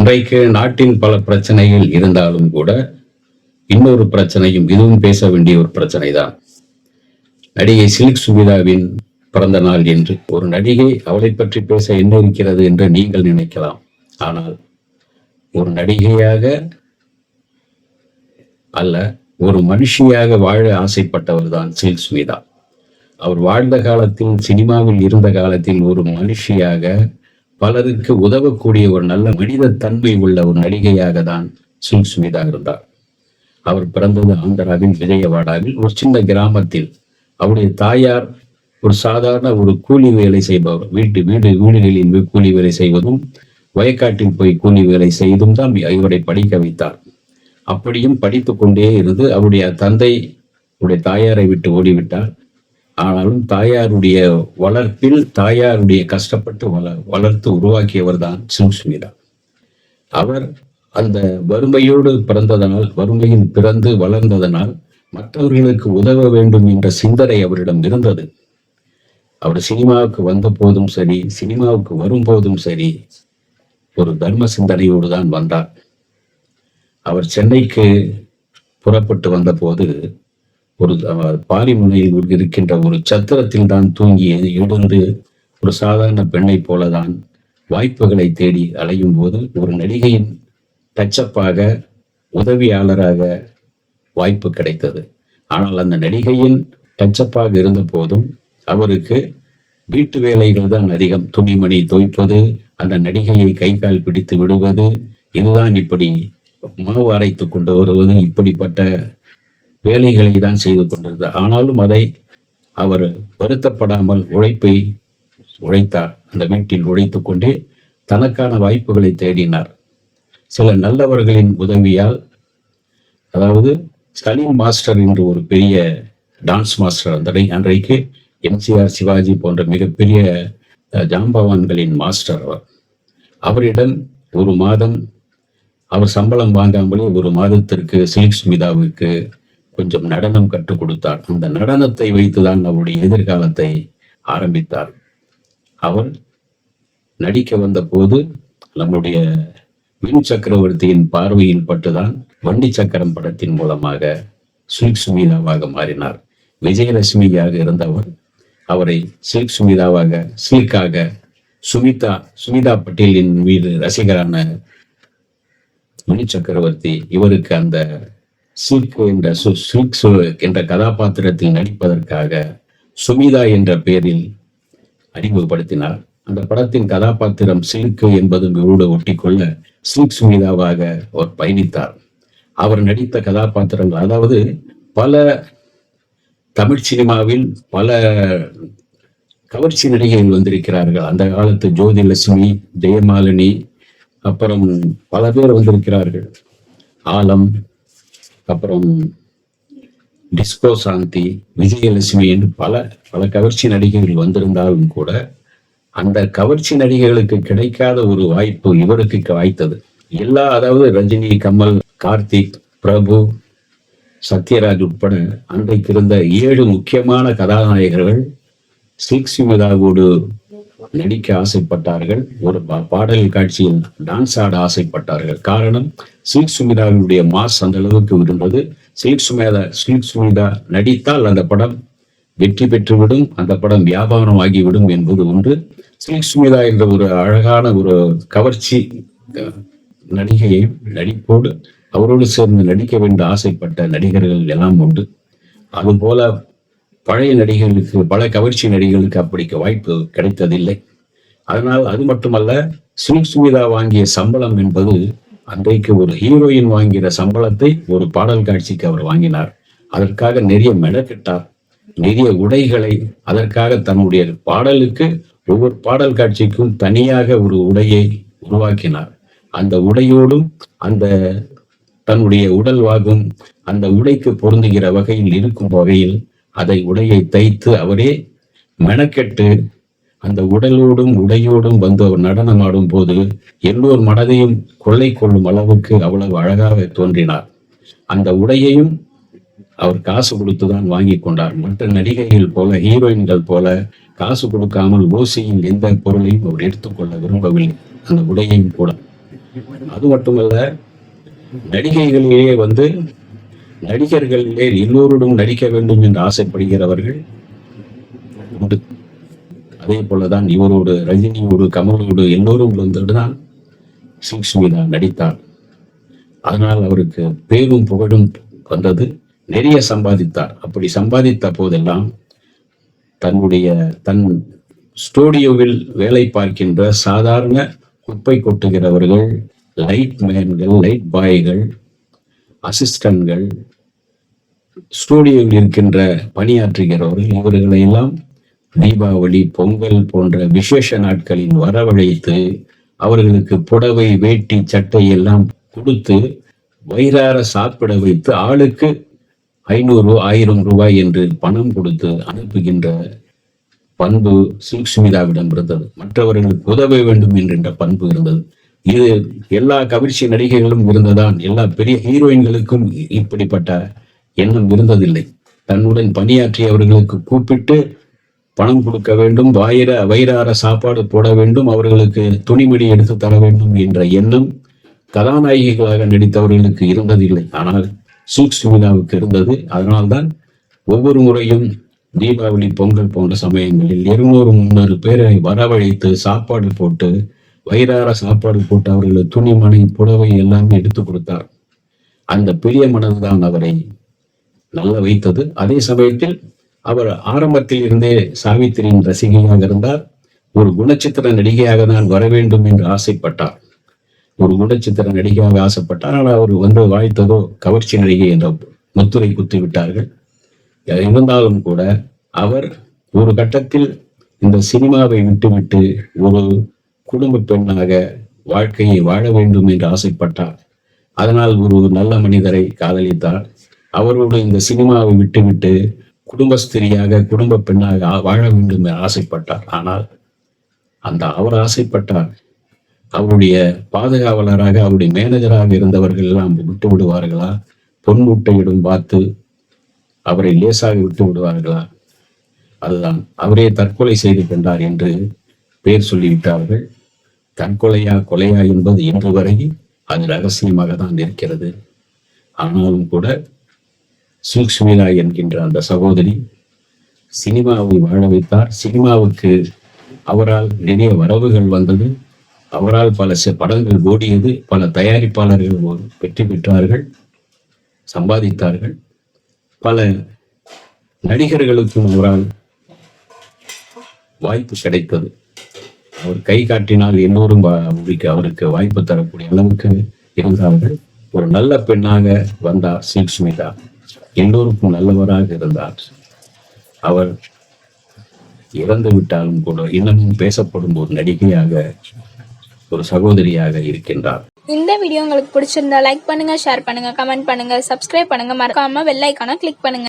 இன்றைக்கு நாட்டின் பல பிரச்சனைகள் இருந்தாலும் கூட இன்னொரு பிரச்சனையும் இதுவும் பேச வேண்டிய ஒரு பிரச்சனை தான் நடிகை சில்க் சுவிதாவின் பிறந்த நாள் என்று ஒரு நடிகை அவளை பற்றி பேச என்ன இருக்கிறது என்று நீங்கள் நினைக்கலாம். ஆனால் ஒரு நடிகையாக அல்ல ஒரு மனுஷியாக வாழ ஆசைப்பட்டவர் தான் சில்க் சுமிதா அவர் வாழ்ந்த காலத்தில் சினிமாவில் இருந்த காலத்தில் ஒரு மனுஷியாக பலருக்கு உதவக்கூடிய ஒரு நல்ல மனித தன்மை உள்ள ஒரு நடிகையாக தான் சில்க் சுமிதா இருந்தார். அவர் பிறந்தது ஆந்திராவின் விஜயவாடாவில் ஒரு சின்ன கிராமத்தில். அவருடைய தாயார் ஒரு சாதாரண ஒரு கூலி வேலை செய்பவர். வீட்டு வீடு வீடுகளில் கூலி வேலை செய்வதும் வயக்காட்டில் போய் கூலி வேலை செய்தும் தான் இவரை படிக்க வைத்தார். அப்படியும் படித்து கொண்டே இருந்து அவருடைய தந்தை அவருடைய தாயாரை விட்டு ஓடிவிட்டார். ஆனாலும் தாயாருடைய வளர்ப்பில் தாயாருடைய கஷ்டப்பட்டு வள வளர்த்து உருவாக்கியவர் தான் சுமிதா அவர் அந்த வறுமையோடு பிறந்ததனால் வறுமையில் பிறந்து வளர்ந்ததனால் மற்றவர்களுக்கு உதவ வேண்டும் என்ற சிந்தனை அவரிடம் இருந்தது. அவர் சினிமாவுக்கு வந்த போதும் சரி சினிமாவுக்கு வரும்போதும் சரி ஒரு தர்ம சிந்தனையோடு தான் வந்தார். அவர் சென்னைக்கு புறப்பட்டு வந்தபோது ஒரு அஹ், பாரிமுனையில் இருக்கின்ற ஒரு சத்திரத்தில் தான் தூங்கி எழுந்து ஒரு சாதாரண பெண்ணை போலதான் வாய்ப்புகளை தேடி அலையும் போது ஒரு நடிகையின் டச்சப்பாக உதவியாளராக வாய்ப்பு கிடைத்தது. ஆனால் அந்த நடிகையின் டச்சப்பாக இருந்த போதும் அவருக்கு வீட்டு வேலைகள் தான் அதிகம். துணிமணி துவைப்பது அந்த நடிகையை கை கால் பிடித்து விடுவது இதுதான் இப்படி மாவு அரைத்து கொண்டு வருவது இப்படிப்பட்ட வேலைகளை தான் செய்து கொண்டிருந்தார் ஆனாலும் அதை அவர் வருத்தப்படாமல் உழைப்பை உழைத்தார். அந்த வீட்டில் உழைத்து கொண்டே தனக்கான வாய்ப்புகளை தேடினார். சில நல்லவர்களின் உதவியால் அதாவது சலீம் மாஸ்டர் என்று ஒரு பெரிய டான்ஸ் மாஸ்டர் அந்த அன்றைக்கு எம்சிஆர் சிவாஜி போன்ற மிகப்பெரிய ஜாம்பவான்களின் மாஸ்டர் அவர். அவரிடம் ஒரு மாதம் அவர் சம்பளம் வாங்காமலே ஒரு மாதத்திற்கு சிலிக்ஸ்மிதாவுக்கு கொஞ்சம் நடனம் கற்றுக் கொடுத்தார். அந்த நடனத்தை வைத்துதான் அவருடைய எதிர்காலத்தை ஆரம்பித்தார். அவர் நடிக்க வந்த போது நம்முடைய மின் சக்கரவர்த்தியின் பார்வையில் பட்டுதான் வண்டி சக்கரம் படத்தின் மூலமாக சில்க் சுமிதாவாக மாறினார். விஜயலட்சுமியாக இருந்தவர் அவரை சில்க் சுமிதாவாக சில்காக சுமிதா சுமிதா பட்டேலின் மீது ரசிகரான மணி சக்கரவர்த்தி இவருக்கு அந்த சில்கோ என்ற சு- சில்க் என்ற கதாபாத்திரத்தில் நடிப்பதற்காக சுமிதா என்ற பெயரில் அறிமுகப்படுத்தினார். அந்த படத்தின் கதாபாத்திரம் சில்க் என்பதும் இவரோடு ஒட்டிக்கொள்ள சில்க் சுமிதாவாக அவர் பயணித்தார். அவர் நடித்த கதாபாத்திரங்கள் அதாவது பல தமிழ் சினிமாவில் பல கவர்ச்சி நடிகைகள் வந்திருக்கிறார்கள். அந்த காலத்து ஜோதிலட்சுமி ஜெயமாலினி அப்புறம் பல பேர் வந்திருக்கிறார்கள். ஆலம் அப்புறம் டிஸ்கோ சாந்தி விஜயலட்சுமி என்று பல பல கவர்ச்சி நடிகைகள் வந்திருந்தாலும் கூட அந்த கவர்ச்சி நடிகைகளுக்கு கிடைக்காத ஒரு வாய்ப்பு இவருக்கு வாய்த்தது. எல்லா அதாவது ரஜினி கமல் கார்த்திக் பிரபு சத்யராஜ் உட்பட அன்றைக்கு இருந்த ஏழு முக்கியமான கதாநாயகர்கள் சில்க் நடிக்க ஆசைப்பட்டார்கள். ஒரு பா- பாடல் காட்சியில் டான்ஸ் ஆட ஆசைப்பட்டார்கள். காரணம் சில்க் சுமிதாவினுடைய மாஸ் அந்த அளவுக்கு இருந்தது. சில்க் சுமிதா சில்க் சுமிதா நடித்தால் அந்த படம் வெற்றி பெற்றுவிடும் அந்த படம் வியாபாரம் ஆகிவிடும் என்பது ஒன்று. சில்க் சுமிதா என்ற ஒரு அழகான ஒரு கவர்ச்சி நடிகையை நடிப்போடு அவரோடு சேர்ந்து நடிக்க வேண்டும் ஆசைப்பட்ட நடிகர்கள் எல்லாம் உண்டு. அதுபோல பழைய நடிகர்களுக்கு பல கவர்ச்சி நடிகர்களுக்கு அப்படி வாய்ப்பு கிடைத்ததில்லை. அதனால் அது மட்டுமல்ல ஸ்ரீ சுமிதா வாங்கிய சம்பளம் என்பது அன்றைக்கு ஒரு ஹீரோயின் வாங்கிற சம்பளத்தை ஒரு பாடல் காட்சிக்கு அவர் வாங்கினார். அதற்காக நிறைய மெனக்கெட்டார் நிறைய உடைகளை அதற்காக தன்னுடைய பாடலுக்கு ஒவ்வொரு பாடல் காட்சிக்கும் தனியாக ஒரு உடையை உருவாக்கினார். அந்த உடையோடும் அந்த தன்னுடைய உடல் வாகும் அந்த உடைக்கு பொருந்துகிற வகையில் இருக்கும் வகையில் அதை உடையை தைத்து அவரே மெனக்கெட்டு அந்த உடலோடும் உடையோடும் வந்து அவர் நடனமாடும் போது எல்லோர் மனதையும் கொள்ளை கொள்ளும் அளவுக்கு அவ்வளவு அழகாக தோன்றினார். அந்த உடையையும் அவர் காசு கொடுத்துதான் வாங்கி கொண்டார். மற்ற நடிகைகள் போல ஹீரோயின்கள் போல காசு கொடுக்காமல் ஓசியின் எந்த பொருளையும் அவர் எடுத்துக்கொள்ள விரும்பவில்லை. அந்த உடையையும் கூட. அது மட்டுமல்ல நடிகைகளிலேயே வந்து நடிகர்களிலே எல்லோருடன் நடிக்க வேண்டும் என்று ஆசைப்படுகிறவர்கள் உண்டு. அதே போலதான் இவரோடு ரஜினியோடு கமலோடு எல்லோரும் வந்துதான் சுஷ்மிதா நடித்தார் அதனால் அவருக்கு பேரும் புகழும் வந்தது. நிறைய சம்பாதித்தார். அப்படி சம்பாதித்த போதெல்லாம் தன்னுடைய தன் ஸ்டூடியோவில் வேலை பார்க்கின்ற சாதாரண குப்பை கொட்டுகிறவர்கள் லைட் மேன்கள் லைட் பாய்கள் அசிஸ்டன்ட்கள் ஸ்டூடியோவில் இருக்கின்ற பணியாற்றுகிறவர்கள் இவர்களை எல்லாம் தீபாவளி பொங்கல் போன்ற விசேஷ நாட்களில் வரவழைத்து அவர்களுக்கு புடவை வேட்டி சட்டை எல்லாம் கொடுத்து வயிறார சாப்பிட வைத்து ஆளுக்கு ஐநூறு ஆயிரம் ரூபாய் என்று பணம் கொடுத்து அனுப்புகின்ற பண்பு சுஷ்மிதாவிடம் இருந்தது. மற்றவர்களுக்கு உதவ வேண்டும் என்கின்ற பண்பு இருந்தது. இது எல்லா கவிர்ச்சி நடிகைகளும் இருந்ததான் எல்லா பெரிய ஹீரோயின்களுக்கும் இப்படிப்பட்ட எண்ணம் இருந்ததில்லை. தன்னுடன் பணியாற்றியவர்களுக்கு கூப்பிட்டு பணம் கொடுக்க வேண்டும் வாயிர வயிறார சாப்பாடு போட வேண்டும் அவர்களுக்கு துணிமணி எடுத்து தர வேண்டும் என்ற எண்ணம் கதாநாயகிகளாக நடித்தவர்களுக்கு இருந்ததில்லை. ஆனால் சுஷ்மிதாவுக்கு இருந்தது. அதனால்தான் ஒவ்வொரு முறையும் தீபாவளி பொங்கல் போன்ற சமயங்களில் இருநூறு முன்னூறு பேரை வரவழைத்து சாப்பாடு போட்டு வயிறார சாப்பாடு போட்டு அவர்கள் துணிமணி புடவை எல்லாமே எடுத்து கொடுத்தார். அந்த பெரிய மனதுதான் அவரை நல்ல வைத்தது. அதே சமயத்தில் அவர் ஆரம்பத்தில் இருந்தே சாவித்திரியின் ரசிகையாக இருந்தார். ஒரு குணச்சித்திர நடிகையாக தான் வர வேண்டும் என்று ஆசைப்பட்டார். ஒரு குணச்சித்திர நடிகையாக ஆசைப்பட்டார். ஆனால் அவர் வந்து வாய்த்ததோ கவர்ச்சி நடிகை என்ற முத்துரை குத்தி விட்டார்கள். இருந்தாலும் கூட அவர் ஒரு கட்டத்தில் இந்த சினிமாவை விட்டுவிட்டு ஒரு குடும்ப பெண்ணாக வாழ்க்கையை வாழ வேண்டும் என்று ஆசைப்பட்டார். அதனால் ஒரு நல்ல மனிதரை காதலித்தார். அவரோடு இந்த சினிமாவை விட்டுவிட்டு குடும்பஸ்திரியாக குடும்ப பெண்ணாக வாழ வேண்டும் என ஆசைப்பட்டார். ஆனால் அந்த அவர் ஆசைப்பட்டார். அவருடைய பாதுகாவலராக அவருடைய மேனேஜராக இருந்தவர்கள் எல்லாம் விட்டு விடுவார்களா? பொன் முட்டையிடும் பார்த்து அவரை லேசாக விட்டு விடுவார்களா? அதுதான் அவரே தற்கொலை செய்து கொண்டார் என்று பெயர் சொல்லிவிட்டார்கள். தற்கொலையா கொலையா என்பது இன்று வரை அது ரகசியமாக தான் இருக்கிறது. ஆனாலும் கூட சுஷ்மிதா என்கின்ற அந்த சகோதரி சினிமாவை வாழ வைத்தார். சினிமாவுக்கு அவரால் நிறைய வரவுகள் வந்தது. அவரால் பல படங்கள் ஓடியது. பல தயாரிப்பாளர்கள் வெற்றி பெற்றார்கள். சம்பாதித்தார்கள். பல நடிகர்களுக்கும் அவரால் வாய்ப்பு கிடைத்தது. அவர் கை காட்டினால் எல்லோரும் அவருக்கு அவருக்கு வாய்ப்பு தரக்கூடிய அளவுக்கு இருந்தார்கள். ஒரு நல்ல பெண்ணாக வந்தார் சுஷ்மிதா எல்லோருக்கும் நல்லவராக இருந்தார். அவர் இறந்து விட்டாலும் கூட இன்னமும் பேசப்படும் ஒரு நடிகையாக ஒரு சகோதரியாக இருக்கின்றார். இந்த வீடியோ உங்களுக்கு பிடிச்சிருந்தா லைக் பண்ணுங்க ஷேர் பண்ணுங்க கமெண்ட் பண்ணுங்க சப்ஸ்கிரைப் பண்ணுங்க. மறக்காம வெள்ளைக்கான கிளிக் பண்ணுங்க.